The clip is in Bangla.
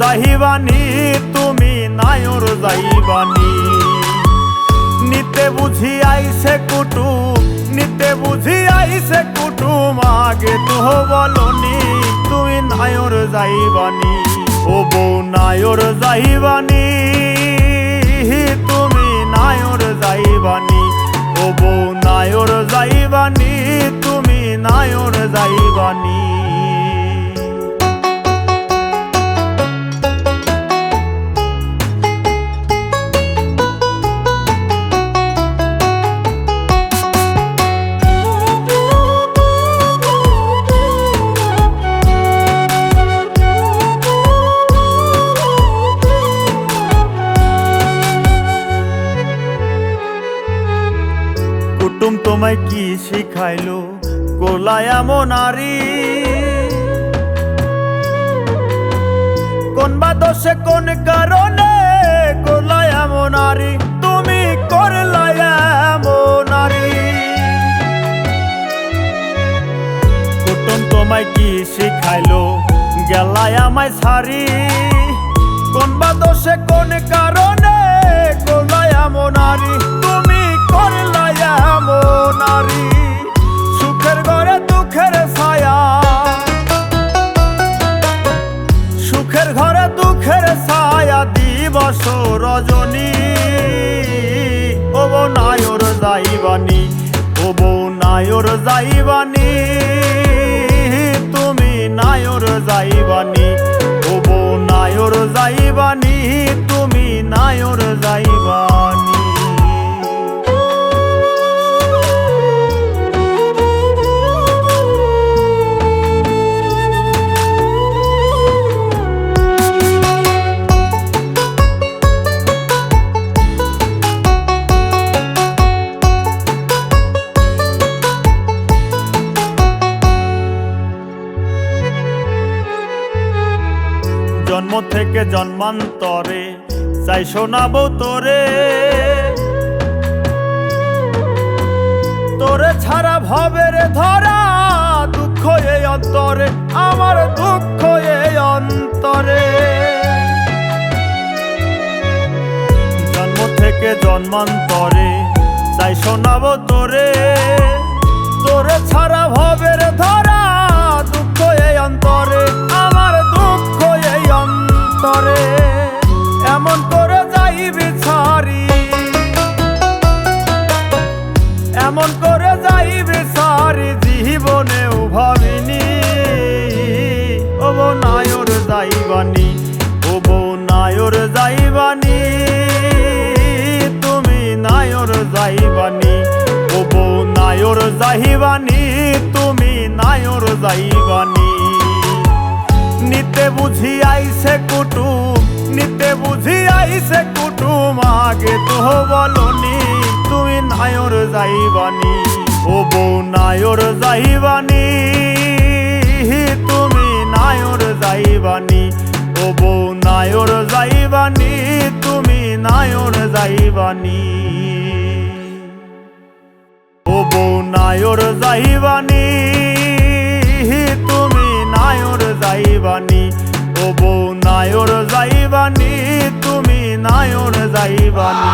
যাইবানি, তুমি নায়র যাইবানি। নিতে বুঝি আইসে কুটুম, নিতে বুঝি আইসে কুটুম, আগে তো বলনি, তুমি নায়র যাইবানি। ও বউ নায়র যাইবানি, তুমি নায়র যাইবানি। ও বউ নায়র যাইবানি, তুমি নায়র যাইবানি। তোমায় কি শিখাইলো? কোলায় নারী কোন বা দোষে কোন কারণে কোলায় নারী তুমি করলায় নারী কুটুম তোমায় কি শিখাইলো? গেলায় আমায় সারি। কোন বা দোষে কোন কারণে দিবস রজনী, ও নায়র যাইবানি, ও নায়র যাইবানি, তুমি নায়র যাইবানি, ও নায়র যাইবানি, তুমি নায়র যাইবানি থেকে জন্মান্তরে, চাই শোনাবো তোরে। তোরে ছাড়া ভবের ধরা দুঃখ এই অন্তরে, আমার দুঃখ এই অন্তরে। জন্ম থেকে জন্মান্তরে, চাই শোনাবো তোরে। তোরে ছাড়া ভবের ধরা যাইবানি, ও নায়র যাইবানি, তুমি নায়র যাইবানি, ও নায়র যাইবানি, তুমি নায়র যাইবানি। নিতে বুঝি আইসে কুটুম, নিতে বুঝি আইসে কুটুম, আগে তো বলনি, তুমি নায়র যাইবানি, ও বউ নায়র যাইবানি, তুমি নায়র যাইবানি, ও বউ নায়র যাইবানি, তুমি নায়র যাইবানি। ও বউ নায়র যাইবানি, তুমি নায়র যাইবানি, ও বউ নায়র যাইবানি, তুমি নায়র যাইবানি।